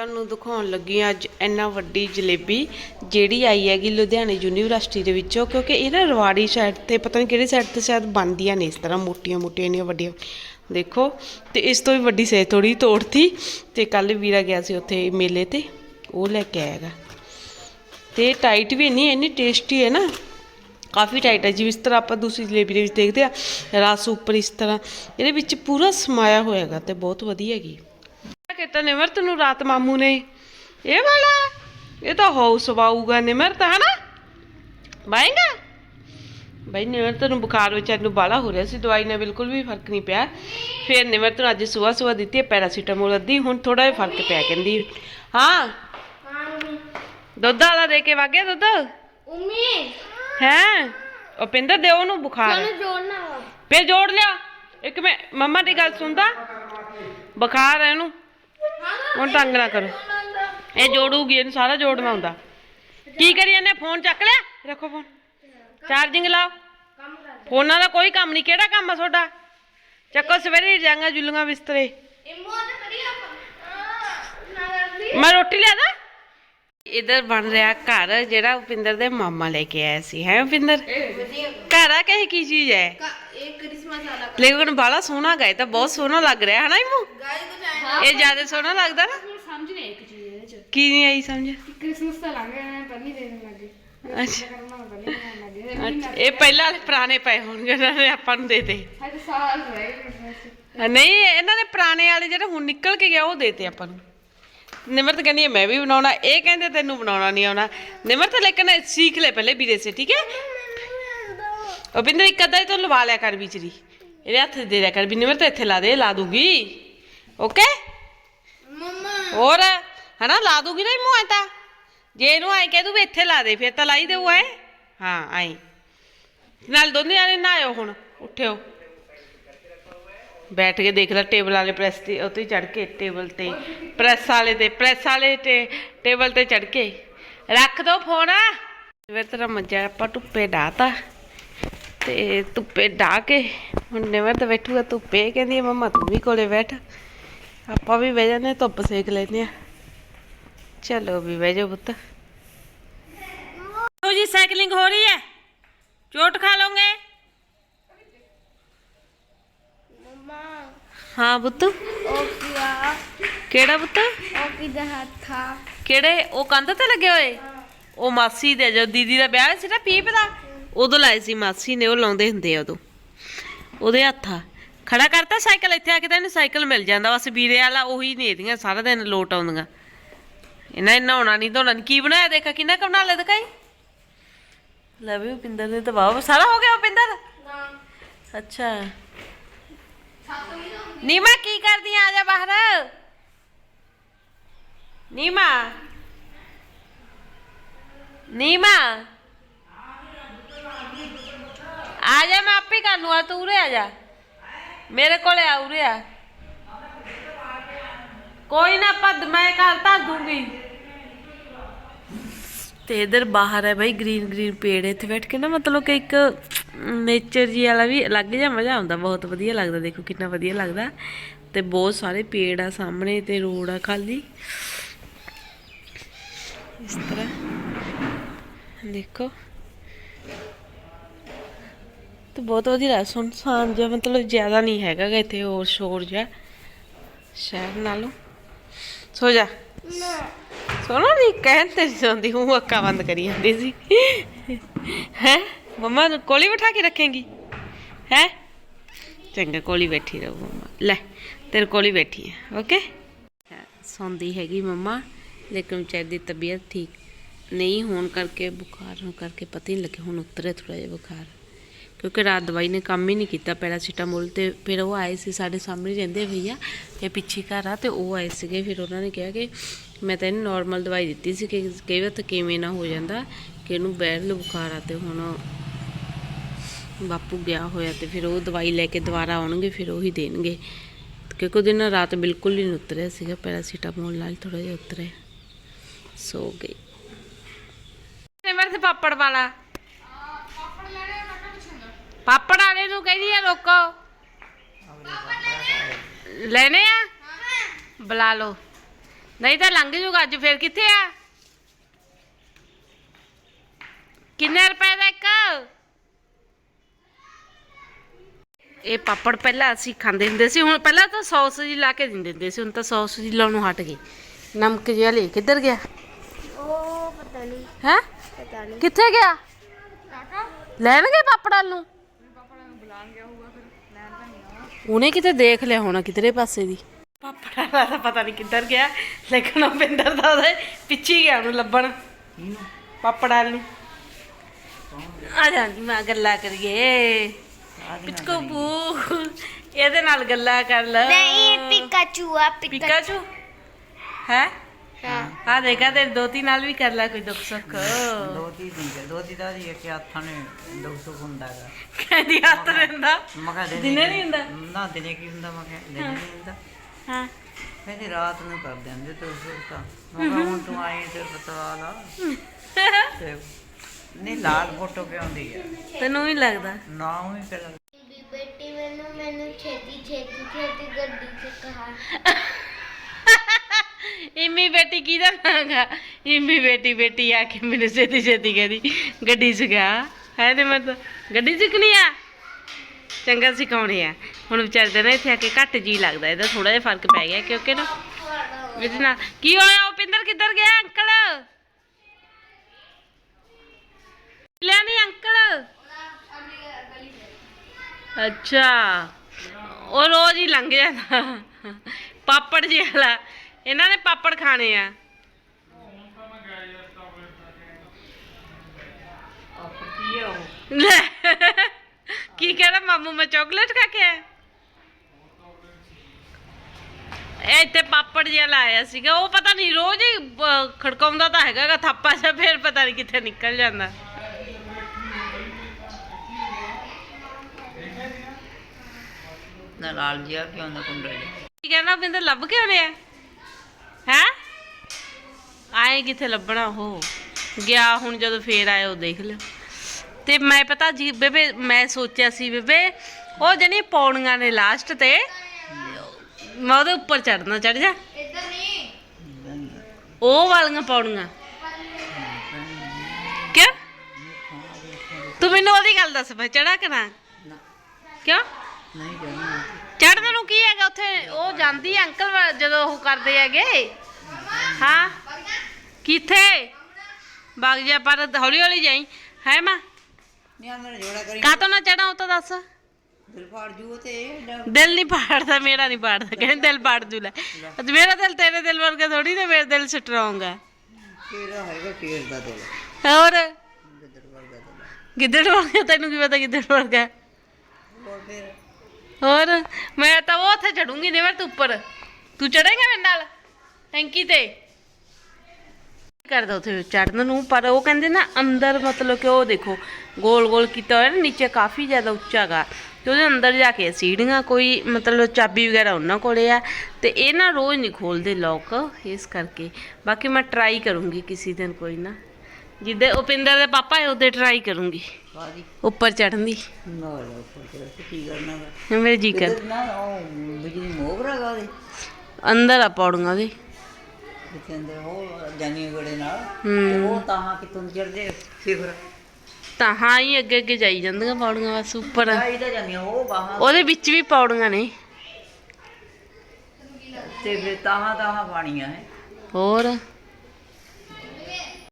ਤੁਹਾਨੂੰ ਦਿਖਾਉਣ ਲੱਗੀ ਹਾਂ ਅੱਜ ਇੰਨਾ ਵੱਡੀ ਜਲੇਬੀ ਜਿਹੜੀ ਆਈ ਹੈਗੀ ਲੁਧਿਆਣੇ ਯੂਨੀਵਰਸਿਟੀ ਦੇ ਵਿੱਚੋਂ, ਕਿਉਂਕਿ ਇਹ ਨਾ ਰਵਾੜੀ ਸਾਈਡ ਤੇ, ਪਤਾ ਨਹੀਂ ਕਿਹੜੀ ਸਾਈਡ ਤੇ ਸ਼ਾਇਦ ਬਣਦੀਆਂ ਨੇ ਇਸ ਤਰ੍ਹਾਂ ਮੋਟੀਆਂ ਮੋਟੀਆਂ ਇੰਨੀਆਂ ਵੱਡੀਆਂ। ਦੇਖੋ, ਤੇ ਇਸ ਤੋਂ ਵੀ ਵੱਡੀ ਸੇ ਥੋੜੀ ਤੋੜਤੀ ਤੇ ਕੱਲ ਵੀਰਾ ਗਿਆ ਸੀ ਉੱਥੇ ਮੇਲੇ ਤੇ, ਉਹ ਲੈ ਕੇ ਆਏਗਾ ਤੇ ਟਾਈਟ ਵੀ ਨਹੀਂ ਇੰਨੀ ਟੇਸਟੀ ਹੈ ਨਾ, ਕਾਫੀ ਟਾਈਟ ਹੈ। ਜਿਵੇਂ ਇਸ ਤਰ੍ਹਾਂ ਆਪਾਂ ਦੂਸਰੀ ਜਲੇਬੀ ਦੇ ਵਿੱਚ ਦੇਖਦੇ ਆ ਰਸ ਉੱਪਰ ਇਸ ਤਰ੍ਹਾਂ, ਇਹਦੇ ਵਿੱਚ ਪੂਰਾ ਸਮਾਇਆ ਹੋਇਆਗਾ ਤੇ ਬਹੁਤ ਵਧੀਆ ਹੈਗੀ। ਕਿਤਾ ਨਿਮਰਤ ਨੂੰ ਰਾਤ ਮਾਮੂ ਨੇ। ਇਹ ਵਾਲਾ ਇਹ ਤਾਂ ਹਾਊਸ ਵਾਊਗਾ ਨਿਮਰਤ ਹਨਾ? ਬਾਏਗਾ? ਬਈ ਨਿਮਰਤ ਨੂੰ ਬੁਖਾਰ ਵਿਚਾਰ ਨੂੰ ਬਾਲਾ ਹੋ ਰਿਹਾ ਸੀ ਦਵਾਈ ਨਾਲ ਬਿਲਕੁਲ ਵੀ ਫ਼ਰਕ ਨਹੀਂ ਪਿਆ। ਫਿਰ ਨਿਮਰਤ ਨੂੰ ਅੱਜ ਸਵੇਰ ਸਵੇਰ ਦਿੱਤੀ ਹੈ ਪੈਰਾਸੀਟਾਮੋਲ ਅੱਧੀ ਹੁਣ ਥੋੜਾ ਜਿਹਾ ਫ਼ਰਕ ਪਿਆ ਕਹਿੰਦੀ। ਹਾਂ? ਦੁੱਧ ਵਾਲਾ ਦੇ ਕੇ ਵਾਗਿਆ ਦੁੱਧ? ਉਮੀ। ਹੈ? ਉਹ ਪਿੰਦਰ ਦੇ ਉਹਨੂੰ ਬੁਖਾਰ। ਹੈ। ਜੋੜਨਾ ਵਾ ਫੇਰ ਜੋੜ ਲਿਆ। ਇੱਕ ਮੈਂ ਮੰਮਾ ਦੀ ਗੱਲ ਸੁਣਦਾ? ਬੁਖਾਰ ਹੈ ਇਹਨੂੰ। ਹੁਣ ਤੰਗ ਨਾ ਕਰੋ। ਇਹ ਜੋੜੂਗੀ ਇਹਨੂੰ ਸਾਰਾ ਜੋੜਨਾ ਹੁੰਦਾ ਕੀ ਕਰੀ ਇਹਨੇ ਫੋਨ ਚੱਕ ਲਿਆ? ਰੱਖੋ ਫੋਨ। ਚਾਰਜਿੰਗ ਲਾਓ। ਫੋਨਾਂ ਦਾ ਕੋਈ ਕੰਮ ਨਹੀਂ। ਕਿਹੜਾ ਕੰਮ ਆ ਤੁਹਾਡਾ? ਚੱਕੋ ਸਵੇਰੇ ਜਾਂਗਾ ਜੁੱਲੀਆਂ ਬਿਸਤਰੇ। ਮੈਂ ਰੋਟੀ ਲਿਆ ਦਾਂ? ਇਧਰ ਬਣ ਰਿਹਾ ਘਰ ਜਿਹੜਾ ਉਪਿੰਦਰ ਦੇ ਮਾਮਾ ਲੈ ਕੇ ਆਇਆ ਸੀ। ਹੈ ਉਪਿੰਦਰ? ਘਰ ਆ ਕਹੇ ਕੀ ਚੀਜ਼ ਹੈ? ਇਹ ਕ੍ਰਿਸਮਸ ਵਾਲਾ ਲੇਕਿਨ ਬਾਲਾ ਸੋਹਣਾ ਗਏ ਤਾਂ ਬਹੁਤ ਸੋਹਣਾ ਲੱਗ ਰਿਹਾ ਹੈ ਨਾ ਇਮੂ? ਗਾਇ ਕੁਝ ਇਹ ਜ਼ਿਆਦਾ ਸੋਹਣਾ ਲੱਗਦਾ ਨਾ? ਸਮਝ ਨਹੀਂ ਇੱਕ ਚੀਜ਼ ਇਹਦੇ ਚ। ਕੀ ਨਹੀਂ ਆਈ ਸਮਝ? ਕ੍ਰਿਸਮਸ ਤਾਂ ਲੱਗ ਗਿਆ ਨਾ ਪਹਿਲੀ ਦੇਣ ਲੱਗੇ। ਅੱਛਾ। ਕਰਨਾ ਪਹਿਲੀ ਦੇਣ ਲੱਗੇ ਅੱਛਾ ਇਹ ਪਹਿਲਾਂ ਵਾਲੇ ਪੁਰਾਣੇ ਪਏ ਹੋਣਗੇ ਉਹਨਾਂ ਨੇ ਆਪਾਂ ਨੂੰ ਦੇ ਦੇ। ਸਾਲ ਕ੍ਰਿਸਮਸ ਨਹੀਂ ਇਹਨਾਂ ਨੇ ਪੁਰਾਣੇ ਵਾਲੇ ਜਿਹੜੇ ਹੁਣ ਨਿਕਲ ਕੇ ਗਿਆ ਉਹ ਦੇਤੇ ਆਪਾਂ ਨੂੰ। ਨਿਮਰਤ ਕਹਿੰਦੀ ਹੈ ਮੈਂ ਵੀ ਬਣਾਉਣਾ। ਇਹ ਕਹਿੰਦੇ ਤੈਨੂੰ ਬਣਾਉਣਾ ਨਹੀਂ ਆਉਣਾ। ਨਿਮਰਤ ਲੇਕਿਨ ਸੀਖ ਲੈ ਪਹਿਲੇ ਵੀਰੇ ਸੇ ਠੀਕ ਹੈ? ਅਬਿੰਦਰ ਇੱਕ ਅੱਧਾ ਹੀ ਤੋਂ ਲਵਾ ਲਿਆ ਕਰ ਵਿਚਰੀ ਇਹਦੇ ਹੱਥ ਦੇ ਦਿਆ ਕਰ ਵੀ ਨਿਮਰਤ ਇੱਥੇ ਲਾ ਦੇ ਲਾ ਦੂਗੀ। ਓਕੇ ਮਮਾ ਹੋਰ ਹਨਾ ਲਾ ਦੂਗੀ ਨਾ ਮੂੰਹ ਐ ਤਾਂ? ਜੇ ਇਹਨੂੰ ਐ ਕਹਿ ਦੂ ਵੀ ਇੱਥੇ ਲਾ ਦੇ ਫਿਰ ਤਾਂ ਲਾਈ ਦੇਊ ਐ। ਹਾਂ ਐ ਨਾਲ ਦੋਨੇ ਜਾਣੇ ਨਾ ਆਇਓ ਹੁਣ ਉੱਠਿਓ। ਬੈਠ ਕੇ ਦੇਖ ਲੈ ਟੇਬਲ ਵਾਲੇ ਪ੍ਰੈਸ ਤੇ ਉੱਤੇ ਚੜ ਕੇ ਟੇਬਲ ਤੇ ਪ੍ਰੈਸ ਵਾਲੇ ਤੇ ਪ੍ਰੈਸ ਵਾਲੇ ਤੇ ਟੇਬਲ ਤੇ ਚੜ ਕੇ। ਰੱਖ ਦੋ ਫੋਨ। ਫਿਰ ਤੇਰਾ ਮੰਜਾ ਆਪਾਂ ਧੁੱਪੇ ਡਾਤਾ ਤੇ ਧੁੱਪੇ ਡਾ ਕੇ ਹੁਣ ਨਿਵਰ ਤਾਂ ਬੈਠੂਗਾ ਧੁੱਪੇ ਕਹਿੰਦੀ ਮੰਮਾ ਤੂੰ ਵੀ ਕੋਲੇ ਬੈਠ। ਆਪਾਂ ਵੀ ਬਹਿ ਜਾਂਦੇ ਧੁੱਪ ਸੇਕ ਲੈਨੇ ਆ ਚਲੋ ਵੀ ਬਹਿ ਜਾਓ ਪੁੱਤ। ਲੋ ਜੀ ਸਾਈਕਲਿੰਗ ਹੋ ਰਹੀ ਹੈ। ਚੋਟ ਖਾ ਲੋਗੇ ਮਮਾ ਹਾਂ ਪੁੱਤ। ਉਹ ਕੀਆ ਕਿਹੜਾ ਪੁੱਤ? ਉਹ ਕਿਦਾ ਹੱਥਾ ਕਿਹੜੇ? ਉਹ ਕੰਧ ਤੇ ਲੱਗੇ ਹੋਏ? ਉਹ ਮਾਸੀ ਦੇ ਜੋ ਦੀਦੀ ਦਾ ਵਿਆਹ ਸੀ ਨਾ ਪੀਪ ਦਾ ਉਦੋਂ ਲਾਏ ਸੀ ਮਾਸੀ ਨੇ ਉਹ ਲਾਉਂਦੇ ਹੁੰਦੇ ਆ ਉਦੋਂ। ਉਹਦੇ ਹੱਥਾ ਖੜਾ ਕਰਤਾ ਸਾਈਕਲ ਇੱਥੇ ਆ ਕੇ ਤਾਂ ਇਹਨੂੰ ਸਾਈਕਲ ਮਿਲ ਜਾਂਦਾ ਬਸ ਵੀਰੇ ਵਾਲਾ ਉਹੀ ਨਹੀਂ ਇਹਦੀਆਂ ਸਾਰਾ ਦਿਨ ਲੋਟ ਆਉਂਦੀਆਂ। ਇਹਨਾਂ ਨੇ ਨਹਾਉਣਾ ਨਹੀਂ ਧੋਣਾ ਨਹੀਂ ਕੀ ਬਣਾਇਆ ਦੇਖਾ ਕਿੰਨਾ ਕੁ ਬਣਾ ਲੈ ਦਿਖਾਈ ਲੈ ਵੀ ਪਿੰਦਰ ਨੇ ਤਾਂ ਵਾਹ ਸਾਰਾ ਹੋ ਗਿਆ ਪਿੰਦਰ ਨਾ। ਅੱਛਾ। ਨਾ ਨੀਮਾ ਕੀ ਕਰਦੀ ਆ ਜਾ ਬਾਹਰ। ਨੀਮਾ। ਨੀਮਾ। ਆ ਜਾ ਮੈਂ ਆਪੇ ਕਰ ਲੂੰ ਆ ਤੂੰ ਉਰੇ ਆ ਜਾ। ਮੇਰੇ ਕੋਲੇ ਆ ਉਰੇ ਆ ਕੋਈ ਨਾ ਆਪਾਂ ਮੈਂ ਘਰ ਤਾਂ ਦੂੰਗੀ। ਤੇ ਇਧਰ ਬਾਹਰ ਹੈ ਭਾਈ ਗ੍ਰੀਨ ਗ੍ਰੀਨ ਪੇੜ, ਇੱਥੇ ਬੈਠ ਕੇ ਨਾ ਮਤਲਬ ਕਿ ਇੱਕ ਨੇਚਰ ਜੀ ਵਾਲਾ ਵੀ ਅਲੱਗ ਜਿਹਾ ਮਜ਼ਾ ਆਉਂਦਾ, ਬਹੁਤ ਵਧੀਆ ਲੱਗਦਾ, ਦੇਖੋ ਕਿੰਨਾ ਵਧੀਆ ਲੱਗਦਾ। ਤੇ ਬਹੁਤ ਸਾਰੇ ਪੇੜ ਆ ਸਾਹਮਣੇ ਤੇ ਰੋਡ ਆ ਖਾਲੀ। ਇਸ ਤਰ੍ਹਾਂ। ਦੇਖੋ। ਤੇ ਬਹੁਤ ਵਧੀਆ ਲੱਗ ਸੁਨਸਾਨ ਜਿਹਾ ਮਤਲਬ ਜ਼ਿਆਦਾ ਨਹੀਂ ਹੈਗਾ ਗਾ ਇੱਥੇ, ਹੋਰ ਸ਼ੋਰ ਜਿਹਾ। ਸ਼ਹਿਰ ਨਾਲੋਂ। ਸੋ ਜਾ। ਨਾ ਨਹੀਂ ਕਹਿਣ ਤੇ ਨਹੀਂ ਸੌਂਦੀ ਹੂੰ, ਅੱਖਾਂ ਬੰਦ ਕਰੀ ਜਾਂਦੀ ਸੀ। ਹੈ? ਮੰਮਾ ਨੂੰ ਕੋਲੀ ਬਿਠਾ ਕੇ ਰੱਖੇਂਗੀ? ਹੈ? ਚੰਗਾ, ਕੋਲੀ ਬੈਠੀ ਰਹੋ ਮੰਮਾ। ਲੈ, ਤੇਰੇ ਕੋਲੀ ਬੈਠੀ ਹੈ ਓਕੇ? ਸੌਂਦੀ ਹੈਗੀ ਮੰਮਾ, ਲੇਕਿਨ ਵਿਚਾਰੀ ਦੀ ਤਬੀਅਤ ਠੀਕ ਨਹੀਂ ਹੋਣ ਕਰਕੇ, ਬੁਖਾਰ ਹੋਣ ਕਰਕੇ ਪਤਾ ਹੀ ਨਹੀਂ ਲੱਗੇ ਹੁਣ ਉਤਰੇ ਥੋੜਾ ਜਿਹਾ ਬੁਖਾਰ। ਕਿਉਂਕਿ ਰਾਤ ਦਵਾਈ ਨੇ ਕੰਮ ਹੀ ਨਹੀਂ ਕੀਤਾ ਪੈਰਾਸੀਟਾਮੋਲ ਤੇ ਫਿਰ ਉਹ ਆਏ ਸੀ ਸਾਡੇ ਸਾਹਮਣੇ ਰਹਿੰਦੇ ਭਈਆ ਤੇ ਪਿੱਛੇ ਘਰ ਆ ਤੇ ਉਹ ਆਏ ਸੀਗੇ। ਫਿਰ ਉਹਨਾਂ ਨੇ ਕਿਹਾ ਕਿ ਮੈਂ ਤਾਂ ਇਹਨੂੰ ਨਾਰਮਲ ਦਵਾਈ ਦਿੱਤੀ ਸੀ ਕਿ ਕਈ ਵਾਰ ਤਾਂ ਕਿਵੇਂ ਨਾ ਹੋ ਜਾਂਦਾ ਕਿ ਇਹਨੂੰ ਬੈਰਲ ਬੁਖਾਰ ਆ ਤੇ ਹੁਣ ਬਾਪੂ ਗਿਆ ਹੋਇਆ ਤੇ ਫਿਰ ਉਹ ਦਵਾਈ ਲੈ ਕੇ ਦੁਬਾਰਾ ਆਉਣਗੇ, ਫਿਰ ਉਹੀ ਦੇਣਗੇ। ਕਿਉਂਕਿ ਉਹਦੇ ਨਾਲ ਰਾਤ ਬਿਲਕੁਲ ਹੀ ਨਹੀਂ ਉਤਰਿਆ ਸੀਗਾ, ਪੈਰਾਸੀਟਾਮੋਲ ਨਾਲ ਥੋੜਾ ਜਿਹਾ ਉਤਰਿਆ। ਸੋ ਗਈ ਨਿਮਰ ਤੇ ਪਾਪੜ ਵਾਲਾ। ਪਾਪੜ ਵਾਲੇ ਨੂੰ ਕਹਿੰਦੀ ਆ ਰੋਕੋ। ਲੈਣੇ ਆ? ਬੁਲਾ ਲਓ। ਨਹੀਂ ਤਾਂ ਲੰਘ ਜੂਗਾ ਅੱਜ ਫੇਰ ਕਿੱਥੇ ਆ? ਕਿੰਨੇ ਰੁਪਏ ਦਾ ਇੱਕ? ਇਹ ਪਾਪੜ ਪਹਿਲਾਂ ਅਸੀਂ ਖਾਂਦੇ ਹੁੰਦੇ ਸੀ ਹੁਣ ਪਹਿਲਾਂ ਤਾਂ ਸੌਸ ਜੀ ਲਾ ਕੇ ਦਿੰਦੇ ਹੁੰਦੇ ਸੀ ਹੁਣ ਤਾਂ ਸੌਸ ਜੀ ਲਾਉਣੋਂ ਹਟ ਗਏ। ਨਮਕ ਜਿਹਾ ਲੈ ਕਿੱਧਰ ਗਿਆ। ਉਹ ਪਤਾ ਨਹੀਂ। ਹੈ? ਪਤਾ ਨਹੀਂ। ਕਿੱਥੇ ਗਿਆ? ਲੈਣਗੇ ਪਾਪੜਾਂ ਨੂੰ? ਉਹਨੇ ਕਿਤੇ ਦੇਖ ਲਿਆ ਹੋਣਾ ਕਿਧਰੇ ਪਾਸੇ ਦੀ। ਪਾਪੜਾਂ ਦਾ ਤਾਂ ਪਤਾ ਨਹੀਂ ਕਿੱਧਰ ਗਿਆ ਲੇਕਿਨ ਉਹ ਪਿੰਦਰ ਦਾ ਉਹਦੇ ਪਿੱਛੇ ਹੀ ਗਿਆ ਉਹਨੂੰ ਲੱਭਣ। ਪਾਪੜਾਂ ਨੂੰ। ਆ ਜਾ ਜੀ ਮੈਂ ਗੱਲਾਂ ਕਰੀਏ। ਪਿਚਕੋ ਬੂ ਇਹਦੇ ਨਾਲ ਗੱਲਾਂ ਕਰ ਲੈ। ਨਹੀਂ ਪਿਕਾਚੂ ਆ ਪਿਕਾ ਪਿਕਾਚੂ? ਹੈ? ਹਾਂ। ਆ ਦੇਖਾ ਤੇ ਦੋਤੀ ਨਾਲ ਵੀ ਕਰ ਲੈ ਕੋਈ ਦੁੱਖ ਸੁੱਖ। ਦੋ ਤੀ ਦਿਨ ਦੋ ਤੀ ਦਾ ਜੀ ਕਿ ਹੱਥਾਂ ਨੇ ਦੋ ਸੌ ਹੁੰਦਾ ਹੈਗਾ। ਕਹਿੰਦੀ ਹੱਥ ਰਹਿੰਦਾ। ਮੈਂ ਕਿਹਾ ਦਿਨੇ ਨਹੀਂ ਹੁੰਦਾ? ਨਾ ਦਿਨੇ ਕੀ ਹੁੰਦਾ? ਮੈਂ ਕਿਹਾ ਦਿਨੇ ਨਹੀਂ ਹੁੰਦਾ। ਹਾਂ। ਕਹਿੰਦੀ ਰਾਤ ਨੂੰ ਕਰ ਦਿੰਦੇ ਤੇ ਉਸ ਤਾਂ। ਮੈਂ ਕਿਹਾ ਹੁਣ ਤੂੰ ਆਈ ਤੇ ਪਤਾ ਲਾ। ਨਹੀਂ ਲਾਲ ਫੋਟੋ ਕਿਉਂ ਆਉਂਦੀ ਹੈ ਤੈਨੂੰ ਵੀ ਲੱਗਦਾ। ਨਾ ਉਹ ਹੀ ਪਹਿਲਾਂ ਬੀਬੀ ਬੇਟੀ ਮੈਨੂੰ ਮੈਨੂੰ ਛੇਤੀ ਛੇਤੀ ਛੇਤੀ ਗੱਡੀ 'ਚ ਕਹਾ। ਇਮੀ ਬੇਟੀ ਕਿਹਦਾ ਨਾਂਗਾ ਇੰਮੀ ਬੇਟੀ ਬੇਟੀ ਆ ਕੇ ਮੈਨੂੰ ਛੇਤੀ ਛੇਤੀ ਕਹਿੰਦੀ, ਗੱਡੀ ਸਿਖਾ। ਹੈ ਤੇ ਮੈਂ ਤਾਂ, ਗੱਡੀ ਸਿੱਖਣੀ ਆ? ਚੰਗਾ ਸਿਖਾਉਣੇ ਆ। ਹੁਣ ਵਿਚਾਰੇ ਦਾ ਨਾ ਇੱਥੇ ਆ ਕੇ ਘੱਟ ਜੀ ਲੱਗਦਾ, ਇਹਦਾ ਥੋੜਾ ਜਿਹਾ ਫ਼ਰਕ ਪੈ ਗਿਆ ਕਿਉਂਕਿ ਨਾ, ਇਹਦੇ ਨਾਲ ਕੀ ਹੋਇਆ? ਉਹ ਪਿੰਦਰ ਕਿੱਧਰ ਗਿਆ, ਅੰਕਲ? ਲਿਆ ਨਹੀਂ ਅੰਕਲ। ਅੱਛਾ, ਉਹ ਰੋਜ਼ ਹੀ ਲੰਘ ਜਾਂਦਾ। ਪਾਪੜ ਜੀ ਵਾਲਾ ਇਹਨਾਂ ਨੇ ਪਾਪੜ ਖਾਣੇ ਆ। ਕੀ ਹੈ ਉਹ ਲੈ ਕੀ ਕਹਿਣਾ ਮਾਮੂ ਮੈਂ ਚਾਕਲੇਟ ਖਾ ਕੇ ਆਇਆ? ਇੱਥੇ ਪਾਪੜ ਜਿਹਾ ਲਾਇਆ ਸੀਗਾ ਉਹ ਪਤਾ ਨਹੀਂ ਰੋਜ਼ ਹੀ ਖੜਕਾਉਂਦਾ ਤਾਂ ਹੈਗਾ ਗਾ ਥਾਪਾ ਜਿਹਾ ਫੇਰ ਪਤਾ ਨਹੀਂ ਕਿੱਥੇ ਨਿਕਲ ਜਾਂਦਾ। ਨਾ ਲਾਲ ਜਿਹਾ ਕਿਉਂ ਹੁੰਦਾ ਕੁੰਡਾ ਜਿਹਾ? ਕੀ ਕਹਿੰਦਾ ਬਿੰਦਰ ਲੱਭ ਕੇ ਆਉਣੇ ਆ? ਹੈ? ਆਏ ਕਿੱਥੇ ਲੱਭਣਾ ਉਹ? ਗਿਆ ਹੁਣ ਜਦੋਂ ਫੇਰ ਆਇਆ ਉਹ ਦੇਖ ਲਿਓ। ਤੇ ਮੈਂ ਪਤਾ ਜੀ ਬੇਬੇ ਮੈਂ ਸੋਚਿਆ ਸੀ ਬੇਬੇ ਉਹ ਜਣੀ ਪੌੜੀਆਂ ਨੇ ਲਾਸਟ ਤੇ ਮੈਂ ਉਹਦੇ ਉੱਪਰ ਚੜਨਾ ਚੜ ਜਾ। ਇੱਧਰ ਨਹੀਂ। ਉਹ ਵਾਲੀਆਂ ਕਿਆ ਤੂੰ ਮੈਨੂੰ ਉਹਦੀ ਗੱਲ ਦੱਸ ਬਈ ਚੜਾ ਕਿ ਨਾ? ਕਿਉਂ? ਨਹੀਂ ਚੜਨ ਨੂੰ ਕੀ ਹੈਗਾ ਉੱਥੇ? ਉਹ ਜਾਂਦੀ ਹੈ ਅੰਕਲ ਜਦੋਂ ਉਹ ਕਰਦੇ ਹੈਗੇ। ਹਾਂ? ਕਿੱਥੇ? ਬਾਗ ਜਾ ਪਰ ਹੌਲੀ ਹੌਲੀ ਜਾਈ। ਹੈ ਮਾਂ? ਅੰਦਰ ਜੋੜਾ ਕਰੀ। ਕਾਤੋਂ ਨਾ ਚੜਾ ਉਹ ਤਾਂ ਦੱਸ। ਦਿਲ ਜੂ ਤੇ ਨਹੀਂ ਪਾੜਦਾ ਮੇਰਾ ਨਹੀਂ ਪਾੜਦਾ ਕਹਿੰਦੇ ਦਿਲ ਪਾੜ ਜੂ ਲੈ। ਮੇਰਾ ਦਿਲ ਤੇਰੇ ਦਿਲ ਵਰਗਾ ਥੋੜੀ ਨਾ ਮੇਰਾ ਦਿਲ ਸਟਰੋਂਗ ਹੈ ਕਿਹੜਾ ਹੈਗਾ ਸ਼ੇਰ ਦਾ ਦਿਲ ਹੋਰ? ਗਿੱਦੜ ਵਰਗਾ ਤੈਨੂੰ ਕੀ ਪਤਾ ਗਿੱਦੜ ਵਰਗਾ? ਹੋਰ ਮੈਂ ਤਾਂ ਉਹ ਉੱਥੇ ਚੜੂੰਗੀ ਨਿਵਰ ਤੂੰ ਉੱਪਰ। ਤੂੰ ਚੜੇਗਾ ਮੇਰੇ ਨਾਲ? ਟੈਂਕੀ ਤੇ? ਕਰਦਾ ਉੱਥੇ ਚੜਨ ਨੂੰ ਪਰ ਉਹ ਕਹਿੰਦੇ ਨਾ ਅੰਦਰ ਮਤਲਬ ਕਿ ਉਹ ਦੇਖੋ ਗੋਲ ਗੋਲ ਕੀਤਾ ਹੋਇਆ ਨਾ ਨੀਚੇ ਕਾਫੀ ਜ਼ਿਆਦਾ ਉੱਚਾ ਗਾ। ਤੇ ਉਹਦੇ ਅੰਦਰ ਜਾ ਕੇ ਸੀੜੀਆਂ ਕੋਈ ਮਤਲਬ ਚਾਬੀ ਵਗੈਰਾ ਉਹਨਾਂ ਕੋਲੇ ਆ। ਤੇ ਇਹ ਨਾ ਰੋਜ਼ ਨਹੀਂ ਖੋਲਦੇ ਲੋਕ ਇਸ ਕਰਕੇ। ਬਾਕੀ ਮੈਂ ਟਰਾਈ ਕਰੂੰਗੀ ਕਿਸੇ ਦਿਨ ਕੋਈ ਨਾ। ਜਿੱਦੇ ਉਪਿੰਦਰ ਦੇ ਪਾਪਾ ਹੈ ਉਹਦੇ ਟਰਾਈ ਕਰੂੰਗੀ। ਉੱਪਰ ਚੜਨ ਦੀ। ਨਾ ਲੋ ਫਿਰ ਕੀ ਕਰਨਾ ਵਾ ਮੇਰੇ ਜੀ ਕਰ ਕਿਧਰ ਨਾ ਉਹ ਬਿਜਲੀ ਮੋਗਰਾ ਗਾ ਉਹਦੇ। ਅੰਦਰ ਆ ਪੌੜੀਆਂ ਦੇ। ਅੰਦਰ ਉਹ ਜਾਨੀ ਗੜੇ ਨਾਲ। ਤੇ ਉਹ ਤਾਂ ਕਿਤੋਂ ਚੜਦੇ ਸਿਖਰ ਤਾਂ ਹਾਂ ਹੀ ਅੱਗੇ ਅੱਗੇ ਜਾਈ ਜਾਂਦੀਆਂ ਪੌੜੀਆਂ ਬਸ ਉੱਪਰ। ਆਈ ਤਾਂ ਜਾਂਦੀਆਂ ਉਹ ਬਾਹਾਂ। ਉਹਦੇ ਵਿੱਚ ਵੀ ਪੌੜੀਆਂ ਨੇ। ਤੇ ਫਿਰ ਤਾਹਾਂ ਤਾਹਾਂ ਪਾਣੀਆਂ ਹੈ। ਹੋਰ?